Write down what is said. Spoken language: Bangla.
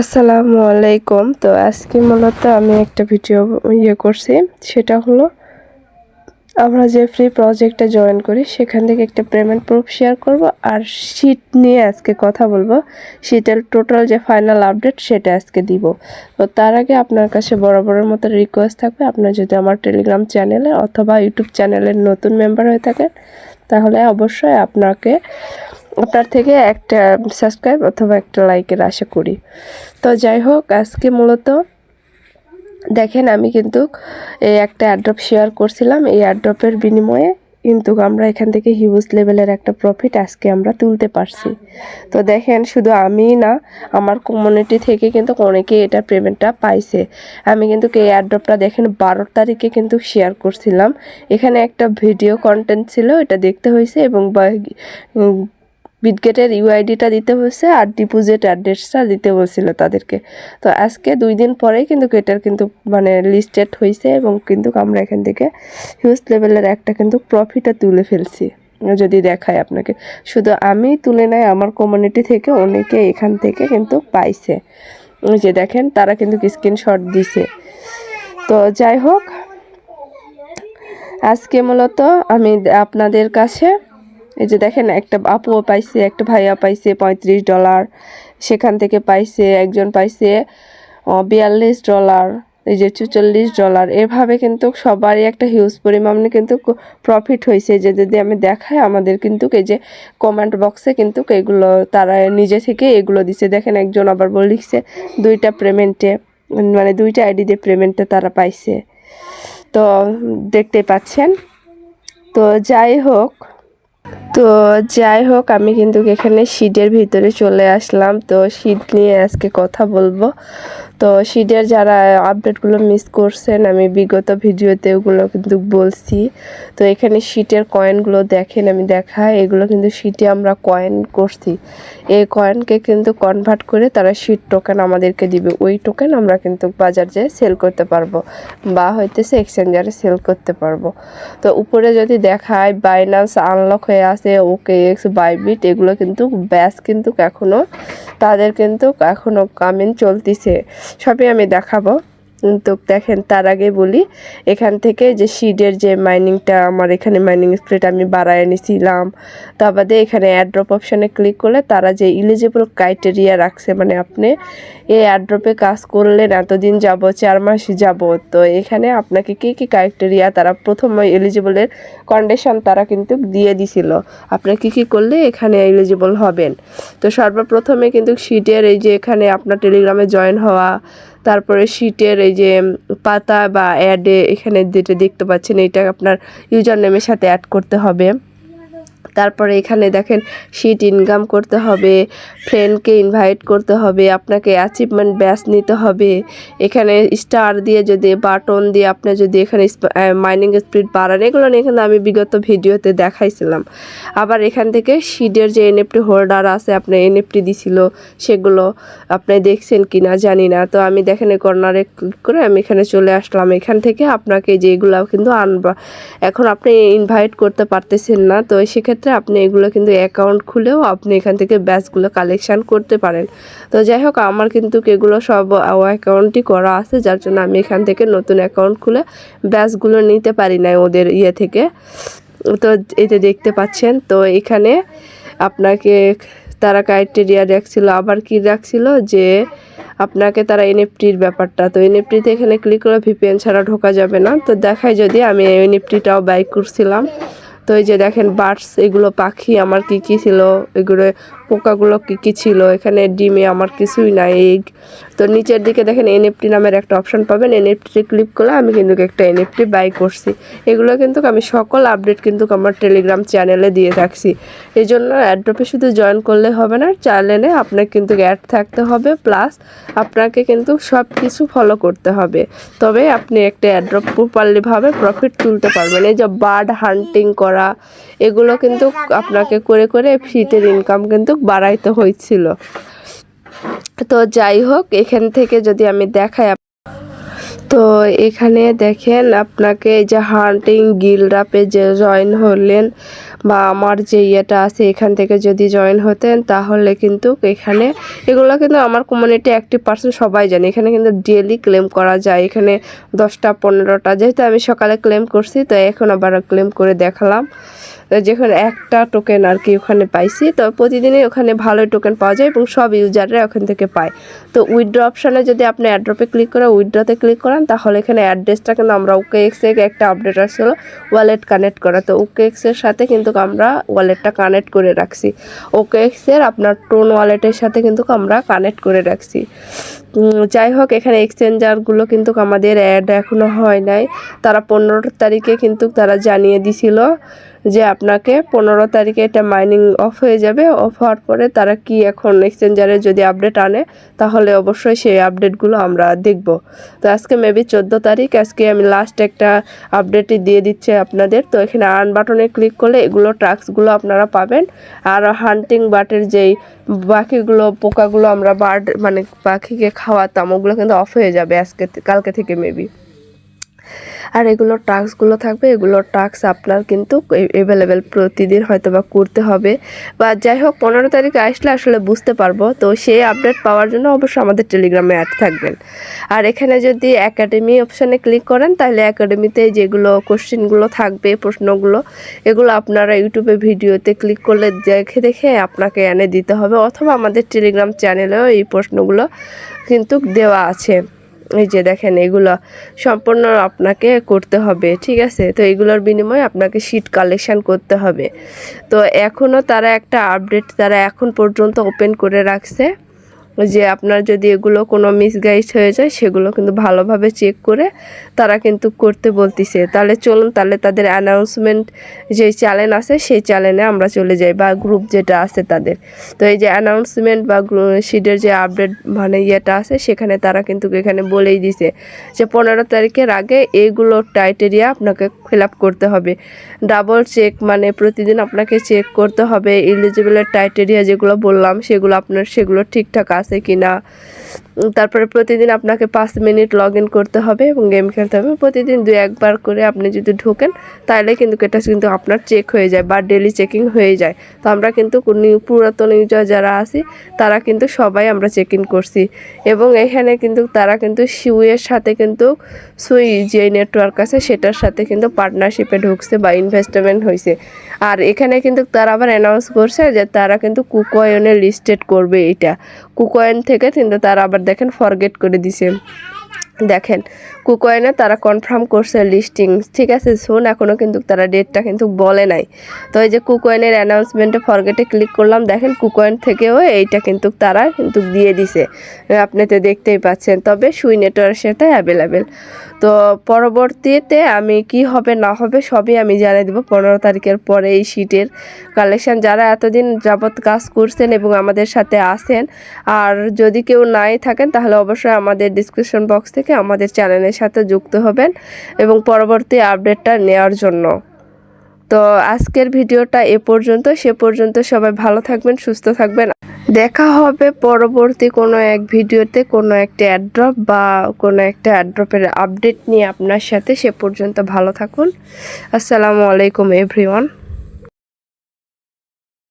আসসালামু আলাইকুম। তো আজকে মূলত আমি একটা ভিডিও ইয়ে করছি, সেটা হলো আমরা যে ফ্রি প্রজেক্টে জয়েন করি, সেখান থেকে একটা পেমেন্ট প্রুফ শেয়ার করব আর শীট নিয়ে আজকে কথা বলব। শীটের টোটাল যে ফাইনাল আপডেট সেটা আজকে দিব। তো তার আগে আপনার কাছে বরাবরের মতো রিকোয়েস্ট থাকবে। আপনার যদি আমার টেলিগ্রাম চ্যানেলে অথবা ইউটিউব চ্যানেলের নতুন মেম্বার হয়ে থাকেন, তাহলে অবশ্যই আপনাকে আপনার থেকে একটা সাবস্ক্রাইব অথবা একটা লাইকের আশা করি। তো যাই হোক, আজকে মূলত দেখেন আমি কিন্তু এই একটা অ্যাড্রপ শেয়ার করছিলাম। এই অ্যাড্রপের বিনিময়ে কিন্তু আমরা এখান থেকে হিউজ লেভেলের একটা প্রফিট আজকে আমরা তুলতে পারছি। তো দেখেন, শুধু আমি না, আমার কমিউনিটি থেকে কিন্তু অনেকে এটা পেমেন্টটা পাইছে। আমি কিন্তু এই অ্যাড্রপটা দেখেন বারো তারিখে কিন্তু শেয়ার করছিলাম। এখানে একটা ভিডিও কন্টেন্ট ছিল, এটা দেখতে হয়েছে এবং বিটগেটের ইউআইডিটা দিতে বলছে আর ডিপোজিট অ্যাড্রেসটা দিতে বলছিল তাদেরকে। তো আজকে দুই দিন পরেই কিন্তু এটার কিন্তু মানে লিস্টেড হয়েছে এবং কিন্তু আমরা এখান থেকে হিউজ লেভেলের একটা কিন্তু প্রফিটও তুলে ফেলছি, যদি দেখায় আপনাকে। শুধু আমি তুলে নেয় আমার কমিউনিটি থেকে অনেকে এখান থেকে কিন্তু পাইছে। যে দেখেন, তারা কিন্তু স্ক্রিনশট দিছে। তো যাই হোক, আজকে মূলত আমি আপনাদের কাছে এই যে দেখেন, একটা আপুও পাইছে, একটা ভাইয়া পাইছে পঁয়ত্রিশ ডলার। সেখান থেকে পাইছে, একজন পাইছে বিয়াল্লিশ ডলার, এই যে চুচল্লিশ ডলার। এভাবে কিন্তু সবারই একটা হিউজ পরিমাণে কিন্তু প্রফিট হয়েছে যে যদি আমি দেখাই, আমাদের কিন্তু এই যে কমেন্ট বক্সে কিন্তু এগুলো, তারা নিজে থেকে এগুলো দিছে। দেখেন, একজন আবার বলে লিখছে দুইটা পেমেন্টে মানে দুইটা আইডি দিয়ে পেমেন্টে তারা পাইছে। তো দেখতে পাচ্ছেন। তো যাই হোক তো যাই হোক, আমি কিন্তু এখানে শীতের ভিতরে চলে আসলাম। তো শীত নিয়ে আজকে কথা বলব। তো শীটের যারা আপডেটগুলো মিস করছেন, আমি বিগত ভিডিওতে ওগুলো কিন্তু বলছি। তো এখানে শীটের কয়েনগুলো দেখেন, আমি দেখাই। এগুলো কিন্তু শীটে আমরা কয়েন করছি। এই কয়েনকে কিন্তু কনভার্ট করে তারা শীট টোকেন আমাদেরকে দিবে। ওই টোকেন আমরা কিন্তু বাজার যেয়ে সেল করতে পারব বা হইতেছে এক্সচেঞ্জারে সেল করতে পারব। তো উপরে যদি দেখায় বাইনান্স আনলক হয়ে আছে ওকে এক্স বাইবিট এগুলো কিন্তু ব্যাস কিন্তু এখনও তাদের কিন্তু এখনও কামিন চলতিছে। সবই আমি দেখাবো। তো দেখেন, তার আগে বলি, এখান থেকে যে সিডের যে মাইনিংটা আমার এখানে মাইনিং স্প্রেড আমি বাড়ায় নিছিলাম। তা বাদে এখানে অ্যাড্রপ অপশানে ক্লিক করলে তারা যে ইলিজিবল ক্রাইটেরিয়া রাখছে মানে আপনি এই অ্যাড্রপে কাজ করলেন, এতদিন যাব চার মাস যাব তো এখানে আপনাকে কী কী ক্রাইটেরিয়া তারা প্রথম এলিজিবলের কন্ডিশন তারা কিন্তু দিয়ে দিছিল। আপনি কী কী করলে এখানে এলিজিবল হবেন? তো সর্বপ্রথমে কিন্তু সিটের এই যে এখানে আপনার টেলিগ্রামে জয়েন হওয়া তারপরে শিটের এই যে পাতা বা অ্যাডে এখানে যেটা দেখতে পাচ্ছেন এটা আপনার ইউজার নেমের সাথে অ্যাড করতে হবে। তারপরে এখানে দেখেন শিট ইনকাম করতে হবে ফ্রেন্ডকে ইনভাইট করতে হবে, আপনাকে অ্যাচিভমেন্ট ব্যাস নিতে হবে। এখানে স্টার দিয়ে যদি বাটন দিয়ে আপনি যদি এখানে মাইনিং স্পিড বাড়ান, এগুলো নিয়ে কিন্তু আমি বিগত ভিডিওতে দেখাইছিলাম। আবার এখান থেকে শিডের যে এনএফটি হোল্ডার আছে, আপনি এনএফটি দিছিল, সেগুলো আপনি দেখছেন কি না জানি না। তো আমি দেখেন কর্নারে ক্লিক করে আমি এখানে চলে আসলাম। এখান থেকে আপনাকে যেগুলো কিন্তু আনবা এখন আপনি ইনভাইট করতে পারতেছেন না, তো সেক্ষেত্রে আপনি এগুলো কিন্তু অ্যাকাউন্ট খুলেও আপনি এখান থেকে ব্যাচগুলো কালেকশান করতে পারেন। তো যাই হোক, আমার কিন্তু এগুলো সব অ্যাকাউন্টই করা আছে, যার জন্য আমি এখান থেকে নতুন অ্যাকাউন্ট খুলে ব্যাচগুলো নিতে পারি না ওদের ইয়ে থেকে। তো এতে দেখতে পাচ্ছেন, তো এখানে আপনাকে তারা ক্রাইটেরিয়া রাখছিল, আবার কি রাখছিল যে আপনাকে তারা এনএফটির ব্যাপারটা, তো এনএফটিতে এখানে ক্লিক করে ভিপিএন ছাড়া ঢোকা যাবে না। তো দেখায় যদি আমি এনএফটিটাও বাই করছিলাম। তো এই যে দেখেন বার্ডস এগুলো পাখি আমার কি কি ছিল? এগুলো পোকাগুলো কি কি ছিল? এখানে ডিমে আমার কিছুই নাই। এগ তো নিচের দিকে দেখেন এনএফটি নামের একটা অপশন পাবেন। এনএফটিতে ক্লিক করলে আমি কিন্তু একটা এনএফটি বাই করছি। এগুলো কিন্তু আমি সকল আপডেট কিন্তু আমার টেলিগ্রাম চ্যানেলে দিয়ে থাকছি এই জন্য অ্যাড্রপে শুধু জয়েন করলে হবে না চ্যানেলে আপনাকে কিন্তু অ্যাড থাকতে হবে। প্লাস আপনাকে কিন্তু সব কিছু ফলো করতে হবে। তবে আপনি একটা অ্যাড্রপ প্রপারলিভাবে প্রফিট তুলতে পারবেন। এই যে বার্ড হান্টিং করা, এগুলো কিন্তু আপনাকে করে করে ফ্রিতের ইনকাম কিন্তু বাড়াইতে হয়েছিল তো যাই হোক, এখান থেকে যদি আমি দেখাই তো এখানে দেখেন আপনাকে এই যে হান্টিং গিল্ডাপে যে জয়েন হলেন বা আমার যে ইয়েটা আছে, এখান থেকে যদি জয়েন হতেন, তাহলে কিন্তু এখানে এগুলো কিন্তু আমার কমিউনিটি অ্যাক্টিভ পার্সন সবাই জানে। এখানে কিন্তু ডেলি ক্লেম করা যায়। এখানে দশটা, পনেরোটা, যেহেতু আমি সকালে ক্লেম করছি, তো এখন আবার ক্লেম করে দেখালাম। যেখানে একটা টোকেন আর কি ওখানে পাইছি, তো প্রতিদিনই ওখানে ভালো টোকেন পাওয়া যায় এবং সব ইউজাররা ওখান থেকে পায়। তো উইথড্র অপশানে যদি আপনি অ্যাড্রপে ক্লিক করে উইথড্রতে ক্লিক করেন, তাহলে এখানে অ্যাড্রেসটা কিন্তু আমরা ওকে এক্সে একটা আপডেট আসছিল ওয়ালেট কানেক্ট করা। তো ওকে এক্সের সাথে কিন্তু আমরা ওয়ালেটটা কানেক্ট করে রাখছি। ওকে এক্সের আপনার টোন ওয়ালেটের সাথে কিন্তু আমরা কানেক্ট করে রাখছি। যাই হোক, এখানে এক্সচেঞ্জারগুলো কিন্তু আমাদের অ্যাড এখনও হয় নাই। তারা পনেরো তারিখে কিন্তু তারা জানিয়ে দিছিল। যে আপনাকে পনেরো তারিখে এটা মাইনিং অফ হয়ে যাবে। অফ হওয়ার পরে তারা কি এখন এক্সচেঞ্জারে যদি আপডেট আনে, তাহলে অবশ্যই সেই আপডেটগুলো আমরা দেখব। তো আজকে মেবি চোদ্দ তারিখ, আজকে আমি লাস্ট একটা আপডেটই দিয়ে দিচ্ছি আপনাদের। তো এখানে আর্ন বাটনে ক্লিক করলে এগুলো টাস্কগুলো আপনারা পাবেন। আর হান্টিং বাটের যেই বাকিগুলো, পোকাগুলো আমরা বার্ড মানে পাখিকে খাওয়াতাম, ওগুলো কিন্তু অফ হয়ে যাবে আজকে কালকে থেকে মেবি আর এগুলোর টাস্কগুলো থাকবে এগুলোর টাস্ক আপনার কিন্তু অ্যাভেলেবেল প্রতিদিন হয়তো বা করতে হবে। বা যাই হোক, পনেরো তারিখে আসলে আসলে বুঝতে পারব। তো সেই আপডেট পাওয়ার জন্য অবশ্যই আমাদের টেলিগ্রামে অ্যাড থাকবেন। আর এখানে যদি একাডেমি অপশানে ক্লিক করেন, তাহলে একাডেমিতে যেগুলো কোশ্চেনগুলো থাকবে, প্রশ্নগুলো, এগুলো আপনারা ইউটিউবে ভিডিওতে ক্লিক করলে দেখে দেখে আপনাকে এনে দিতে হবে। অথবা আমাদের টেলিগ্রাম চ্যানেলেও এই প্রশ্নগুলো কিন্তু দেওয়া আছে। এই যে দেখেন, এগুলো সম্পূর্ণ আপনাকে করতে হবে, ঠিক আছে? তো এগুলোর বিনিময়ে আপনাকে শীট কালেকশান করতে হবে। তো এখনও তারা একটা আপডেট তারা এখন পর্যন্ত ওপেন করে রাখছে। যে আপনার যদি এগুলো কোনো মিসগাইড হয়ে যায়, সেগুলো কিন্তু ভালোভাবে চেক করে তারা কিন্তু করতে বলতিছে। তাহলে চলুন, তাহলে তাদের অ্যানাউন্সমেন্ট যে চ্যানেল আছে, সেই চ্যানেলে আমরা চলে যাই বা গ্রুপ যেটা আছে তাদের। তো এই যে অ্যানাউন্সমেন্ট বা শিটের যে আপডেট মানে ইয়েটা আছে, সেখানে তারা কিন্তু এখানে বলেই দিছে যে পনেরো তারিখের আগে এইগুলো টাইটেরিয়া আপনাকে ফিল আপ করতে হবে। ডাবল চেক মানে প্রতিদিন আপনাকে চেক করতে হবে। এলিজিবলের টাইটেরিয়া যেগুলো বললাম, সেগুলো আপনার, সেগুলো ঠিকঠাক আছে কি না উম, তারপরে প্রতিদিন আপনাকে পাঁচ মিনিট লগ ইন করতে হবে এবং গেম খেলতে হবে। প্রতিদিন দু একবার করে আপনি যদি ঢোকেন তাহলে কিন্তু এটা কিন্তু আপনার চেক হয়ে যায় বা ডেলি চেকিং হয়ে যায়। তো আমরা কিন্তু পুরাতন ইউজার যারা আছি, তারা কিন্তু সবাই আমরা চেক ইন করছি। এবং এখানে কিন্তু তারা কিন্তু সুইয়ের সাথে কিন্তু সুই যে নেটওয়ার্ক আছে, সেটার সাথে কিন্তু পার্টনারশিপে ঢুকছে বা ইনভেস্টমেন্ট হয়েছে আর এখানে কিন্তু তারা আবার অ্যানাউন্স করছে যে তারা কিন্তু কুকয়েনে লিস্টেড করবে এটা কুকয়েন থেকে কিন্তু তারা আবার দেখেন ফরগেট করে দিছে। দেখেন কুকয়েনে তারা কনফার্ম করছে লিস্টিং ঠিক আছে? শুন এখনও কিন্তু তারা ডেটটা কিন্তু বলে নাই। তো এই যে কুকয়েনের অ্যানাউন্সমেন্টে ফরগেটে ক্লিক করলাম, দেখেন কুকয়েন থেকেও এইটা কিন্তু তারা কিন্তু দিয়ে দিছে। আপনি তো দেখতেই পাচ্ছেন, তবে সুই নেটওয়ার্কের সাথে অ্যাভেলেবেল তো পরবর্তীতে আমি কি হবে, না হবে, সবই আমি জানিয়ে দেবো। পনেরো তারিখের পরে এই শীটের কালেকশন যারা এতদিন যাবৎ কাজ করছেন এবং আমাদের সাথে আসেন আর যদি কেউ নাই থাকেন, তাহলে অবশ্যই আমাদের ডিসক্রিপশন বক্স থেকে আমাদের চ্যানেলের সাথে যুক্ত হবেন এবং পরবর্তী আপডেটটা নেওয়ার জন্য। তো আজকের ভিডিওটা এ পর্যন্ত, সে পর্যন্ত সবাই ভালো থাকবেন, সুস্থ থাকবেন। দেখা হবে পরবর্তী কোনো এক ভিডিওতে, কোনো একটা অ্যাড্রপ বা কোনো একটা অ্যাড্রপের আপডেট নিয়ে আপনার সাথে। সে পর্যন্ত ভালো থাকুন। আসসালামু আলাইকুম এভরিওয়ান